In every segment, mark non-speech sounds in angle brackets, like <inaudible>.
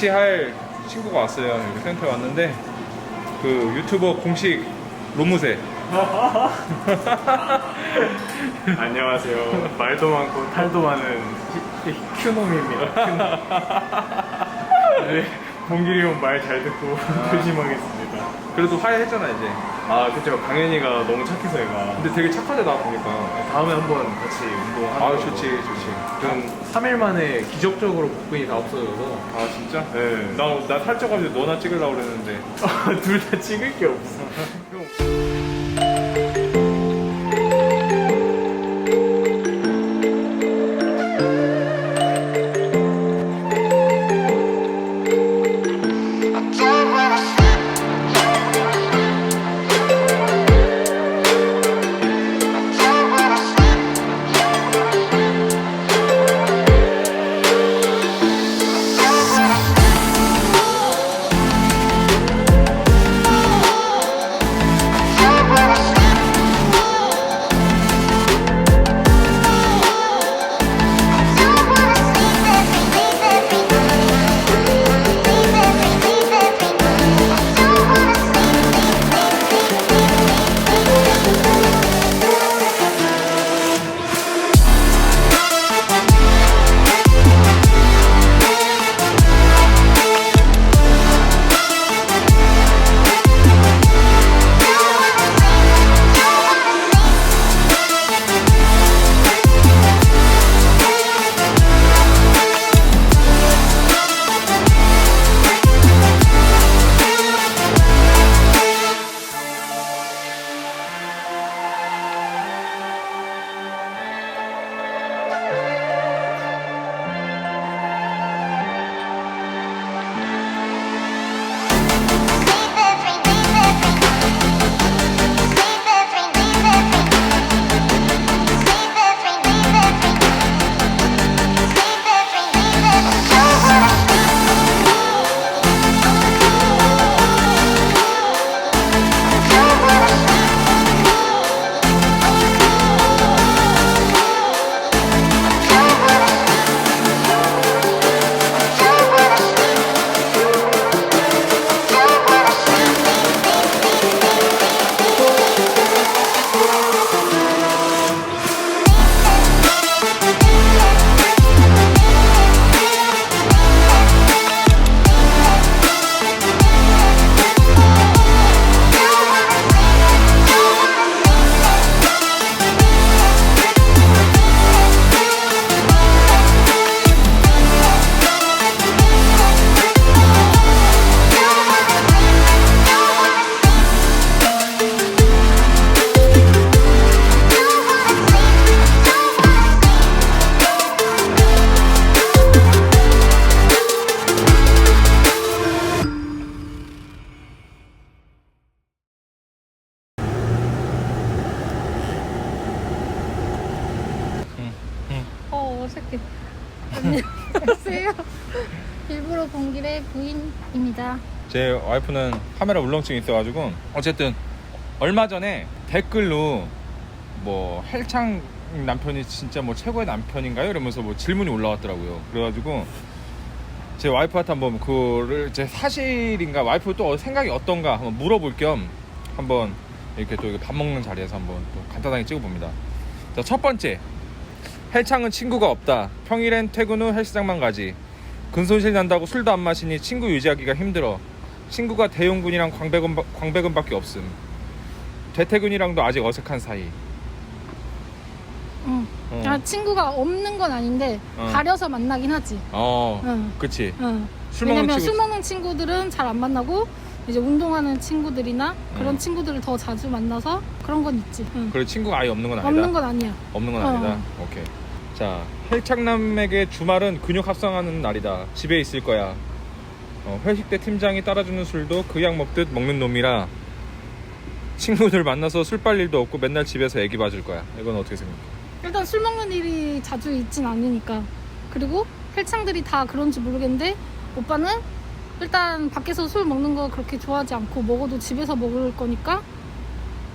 같이 할 친구가 왔어요. 여기 센터에 왔는데 그 유튜버 공식 로무세. <laughs> 안녕하세요. 말도 많고 탈도 많은 히- 히- 큐놈입니다. 큐놈. <laughs> 네, 봉길이 형 말 잘 듣고 <laughs> 조심하겠습니다. 그래도 화해했잖아 이제. 아, 그쵸. 강현이가 너무 착해서 얘가. 근데 되게 착하다 나 보니까. 다음에 한번 같이 운동하는 아 걸로. 좋지 좋지. 전 3일 만에 기적적으로 복근이 다 없어져서 아 진짜? 네. 나나 살쪄가지고 너나 찍으려고 그랬는데. <laughs> 둘 다 찍을 게 없어. 형. <laughs> 일부러 공길의 부인입니다. 제 와이프는 카메라 울렁증이 있어가지고 어쨌든 얼마 전에 댓글로 뭐 헬창 남편이 진짜 뭐 최고의 남편인가요? 이러면서 뭐 질문이 올라왔더라고요. 그래가지고 제 와이프한테 한번 그거를 제 사실인가 와이프 또 생각이 어떤가 한번 물어볼 겸 한번 이렇게 또 밥 먹는 자리에서 한번 또 간단하게 찍어봅니다. 자, 첫 번째 헬창은 친구가 없다. 평일엔 퇴근 후 헬스장만 가지. 근손실 난다고 술도 안 마시니 친구 유지하기가 힘들어. 친구가 대용군이랑 광배근 광배근밖에 없음. 대퇴근이랑도 아직 어색한 사이. 응. 어. 아, 친구가 없는 건 아닌데 어. 가려서 만나긴 하지. 어, 응. 그치. 응. 술 먹는 왜냐면 친구. 술 먹는 친구들은 잘 안 만나고 이제 운동하는 친구들이나 그런 음. 친구들을 더 자주 만나서 그런 건 있지. 응. 그래 친구가 아예 없는 건 아니다. 없는 건 아니야. 없는 건 어. 아니다. 오케이. 자, 헬창남에게 주말은 근육 합성하는 날이다. 집에 있을 거야. 어, 회식 때 팀장이 따라주는 술도 그 약 먹듯 먹는 놈이라 친구들 만나서 술 빨 일도 없고 맨날 집에서 애기 봐줄 거야. 이건 어떻게 생각해? 일단 술 먹는 일이 자주 있진 않으니까. 그리고 헬창들이 다 그런지 모르겠는데 오빠는 일단 밖에서 술 먹는 거 그렇게 좋아하지 않고 먹어도 집에서 먹을 거니까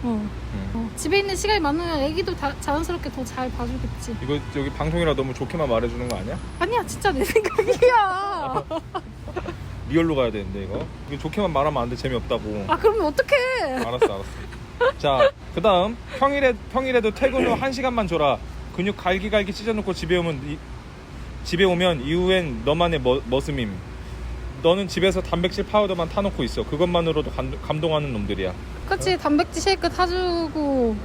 어, 음. 어, 집에 있는 시간이 많으면 애기도 다, 자연스럽게 더 잘 봐주겠지. 이거 여기 방송이라 너무 좋게만 말해주는 거 아니야? 아니야, 진짜 내 생각이야. <laughs> 리얼로 가야 되는데 이거 이거 좋게만 말하면 안 돼 재미없다고 아, 그러면 어떡해. 알았어 알았어 자 그다음 평일에 평일에도 퇴근 후 1시간만 줘라 근육 갈기갈기 찢어놓고 집에 오면 이- 집에 오면 이후엔 너만의 머, 머슴임 너는 집에서 단백질 파우더만 타놓고 있어 그것만으로도 감, 감동하는 놈들이야 그치, 단백질 쉐이크 타주고,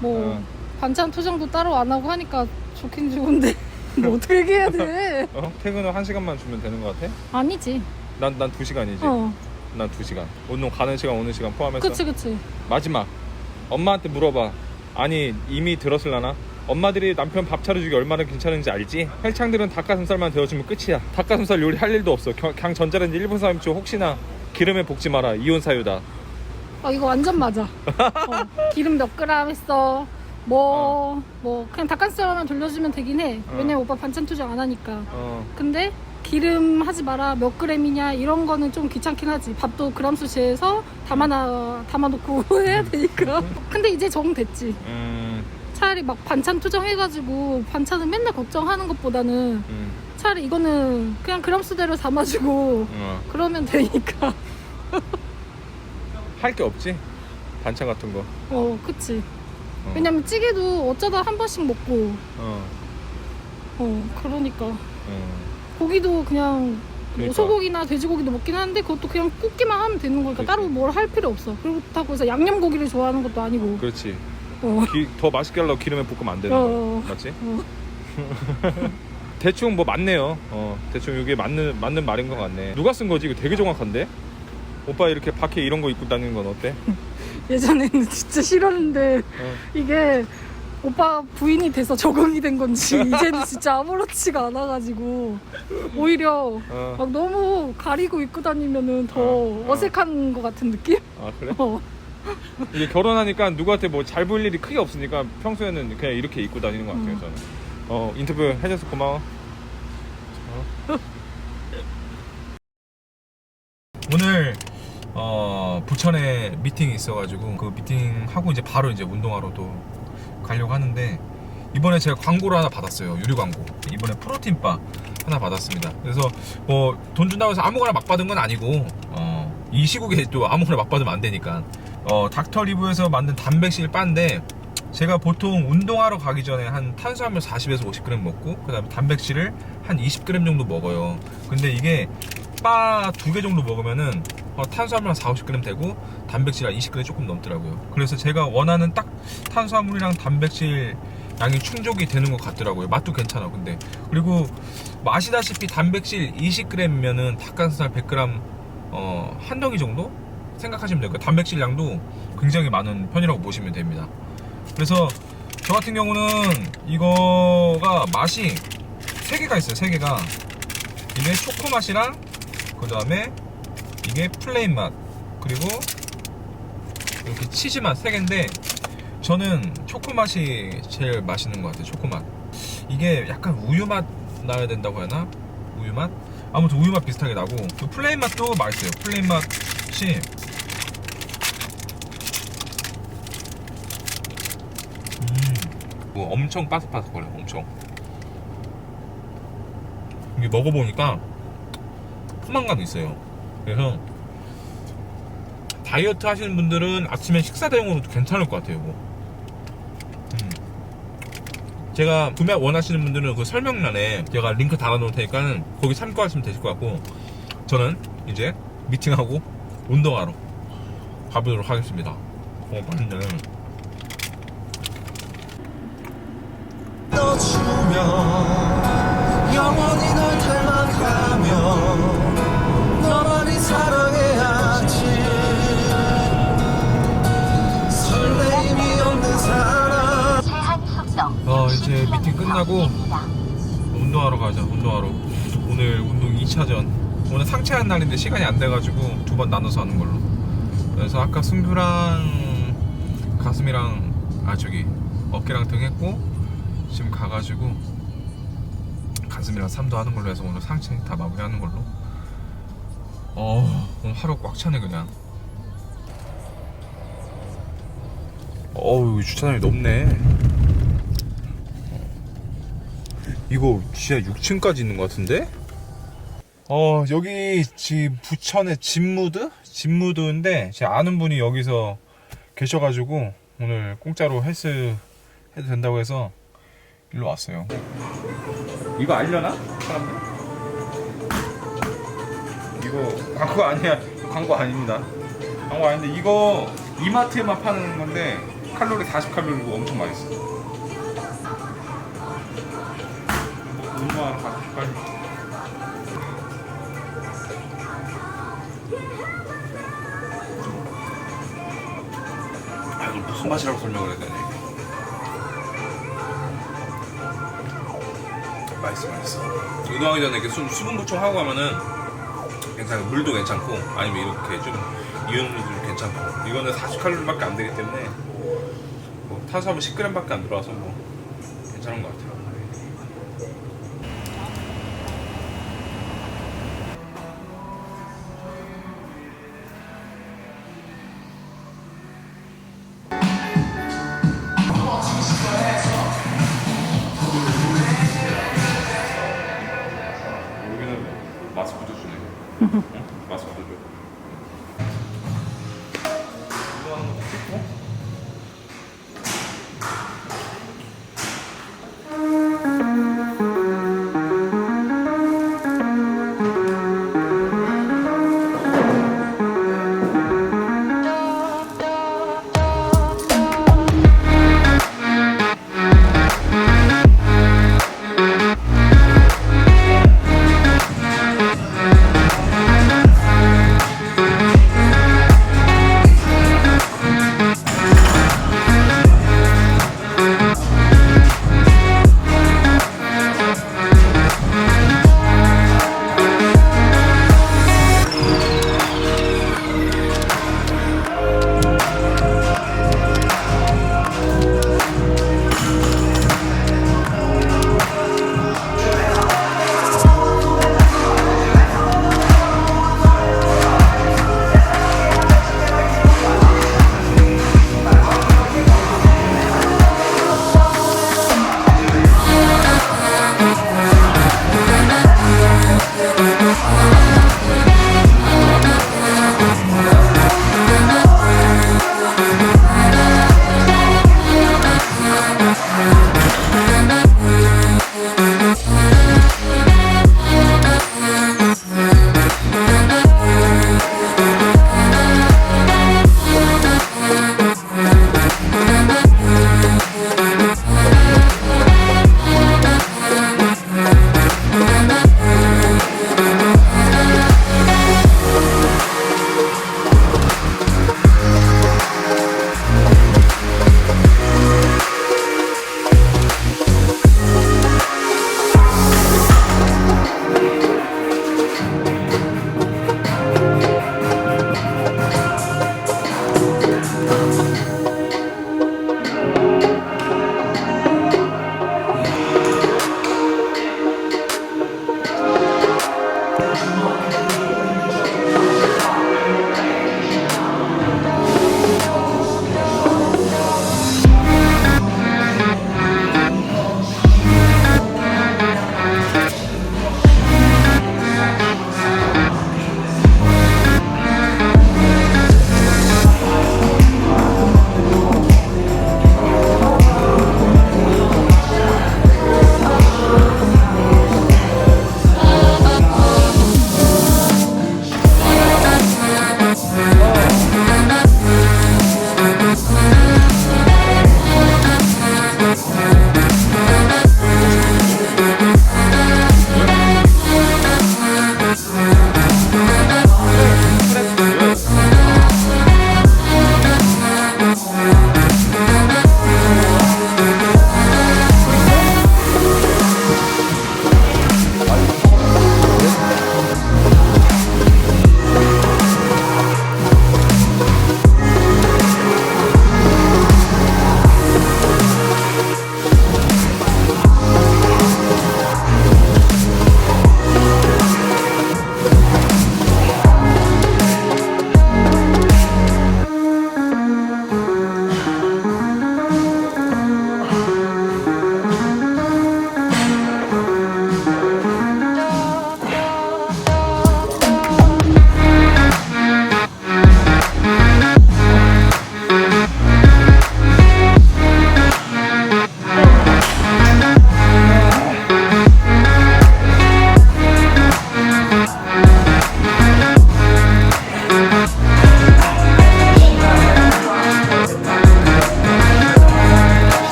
뭐, 어. 반찬 투정도 따로 안 하고 하니까 좋긴 좋은데. <laughs> 뭐 어떻게 해야 돼? <laughs> 어? 퇴근 후 1 시간만 주면 되는 거 같아? 아니지. 난난 2시간이지 어. 난 2시간 운동 가는 시간 오는 시간 포함해서 그치, 그치. 마지막 엄마한테 물어봐 아니 이미 들었을라나 엄마들이 남편 밥 차려주기 얼마나 괜찮은지 알지? 헬창들은 닭가슴살만 데워주면 끝이야. 닭가슴살 요리 할 일도 없어. 겨- 그냥 전자레인지 1분 삶치 혹시나 기름에 볶지 마라. 이혼 사유다. 어, 이거 완전 맞아. <laughs> 어, 기름 몇 그램 했어. 뭐, 뭐, 그냥 닭가슴살만 돌려주면 되긴 해. 어. 왜냐면 오빠 반찬 투정 안 하니까. 어. 근데 기름 하지 마라. 몇 그램이냐? 이런 거는 좀 귀찮긴 하지. 밥도 그람수 재서 담아놔 담아놓고 <laughs> 해야 되니까. 근데 이제 적응됐지. 음, 차라리 막 반찬 투정해가지고 반찬은 맨날 걱정하는 것보다는 음, 차라리 이거는 그냥 그람수대로 담아주고 어. 그러면 되니까. <laughs> 할게 없지? 반찬 같은 거. 어 그치. 어. 왜냐면 찌개도 어쩌다 한 번씩 먹고. 어, 어 그러니까. 어. 고기도 그냥 뭐 그러니까. 소고기나 돼지고기도 먹긴 하는데 그것도 그냥 굽기만 하면 되는 거니까 그치. 따로 뭘 할 필요 없어. 그렇다고 해서 양념고기를 좋아하는 것도 아니고. 그렇지 어. 기- 더 맛있게 하려고 기름에 볶으면 안 되는 어, 거 어. 맞지? 어. <laughs> 대충 뭐 맞네요. 어, 대충 이게 맞는 맞는 말인 것 같네. 누가 쓴 거지? 이거 되게 정확한데? 오빠 이렇게 밖에 이런 거 입고 다니는 건 어때? <laughs> 예전에는 진짜 싫었는데 어. 이게 오빠 부인이 돼서 적응이 된 건지 <laughs> 이제는 진짜 아무렇지가 않아가지고 오히려 어. 막 너무 가리고 입고 다니면은 더 어, 어. 어. 색한 것 같은 느낌? 아 그래? 어. 이게 결혼하니까 누구한테 뭐 잘 보일 일이 크게 없으니까 평소에는 그냥 이렇게 입고 다니는 것 같아요. 음. 저는. 어 인터뷰 해줘서 고마워. 어. 오늘 어, 부천에 미팅이 있어가지고 그 미팅 하고 이제 바로 이제 운동하러 또 가려고 하는데 이번에 제가 광고를 하나 받았어요 유료 광고 이번에 프로틴 바 하나 받았습니다 그래서 뭐 돈 준다고 해서 아무거나 막 받은 건 아니고 어, 이 시국에 또 아무거나 막 받으면 안 되니까 어, 닥터 리브에서 만든 단백질 바인데 제가 보통 운동하러 가기 전에 한 탄수화물 40에서 50g 먹고 그 다음에 단백질을 한 20g 정도 먹어요. 근데 이게 바 두 개 정도 먹으면은 어, 탄수화물 한 4, 50g 되고 단백질 한 20g 조금 넘더라고요. 그래서 제가 원하는 딱 탄수화물이랑 단백질 양이 충족이 되는 것 같더라고요. 맛도 괜찮아 근데. 그리고 뭐 아시다시피 단백질 20g이면은 닭가슴살 100g 어, 한 덩이 정도 생각하시면 돼요 그 단백질 양도 굉장히 많은 편이라고 보시면 됩니다 그래서 저 같은 경우는 이거가 맛이 세 개가 있어요. 세 개가 이게 초코 맛이랑 그 다음에 이게 플레인 맛 그리고 이렇게 치즈 맛 세 개인데 저는 초코 맛이 제일 맛있는 것 같아요. 초코 맛. 이게 약간 우유 맛 나야 된다고 해야 하나? 우유 맛? 아무튼 우유 맛 비슷하게 나고 그 플레인 맛도 맛있어요. 플레인 맛이 음, 뭐 엄청 바삭바삭거려 엄청. 이게 먹어보니까 포만감이 있어요. 그래서 다이어트 하시는 분들은 아침에 식사 대용으로도 괜찮을 것 같아요 이거. 음. 제가 구매 원하시는 분들은 그 설명란에 제가 링크 달아놓을 테니까 거기 참고하시면 되실 것 같고 저는 이제 미팅하고 운동하러 가보도록 하겠습니다. 어 맛있네 운동하러 가자 운동하러. 오늘 운동 2차전. 오늘 상체한 날인데 시간이 안 돼가지고 두 번 나눠서 하는 걸로. 그래서 아까 승규랑 가슴이랑 아 저기 어깨랑 등 했고 지금 가가지고 가슴이랑 삼도 하는 걸로 해서 오늘 상체 다 마무리하는 걸로. 어 오늘 하루 꽉 차네 그냥. 어우 주차장이 높네 이거 진짜 6층까지 있는 것 같은데? 어 여기 지금 부천의 진무드? 진무드인데 제 아는 분이 여기서 계셔가지고 오늘 공짜로 헬스 해도 된다고 해서 일로 왔어요 이거 알려나? 사람들? 이거 광고 아니야 광고 아닙니다 광고 아닌데 이거 이마트에만 파는 건데 칼로리 40칼로리고 엄청 맛있어 아 이거 무슨 맛이라고 설명을 해야 되냐 맛있어 맛있어. 운동하기 전에 이렇게 수, 수분 보충하고 하면은 괜찮아요 물도 괜찮고 아니면 이렇게 좀 이온물도 괜찮고. 이거는 40칼로리밖에 안 되기 때문에 뭐 탄수화물 10g밖에 안 들어와서 뭐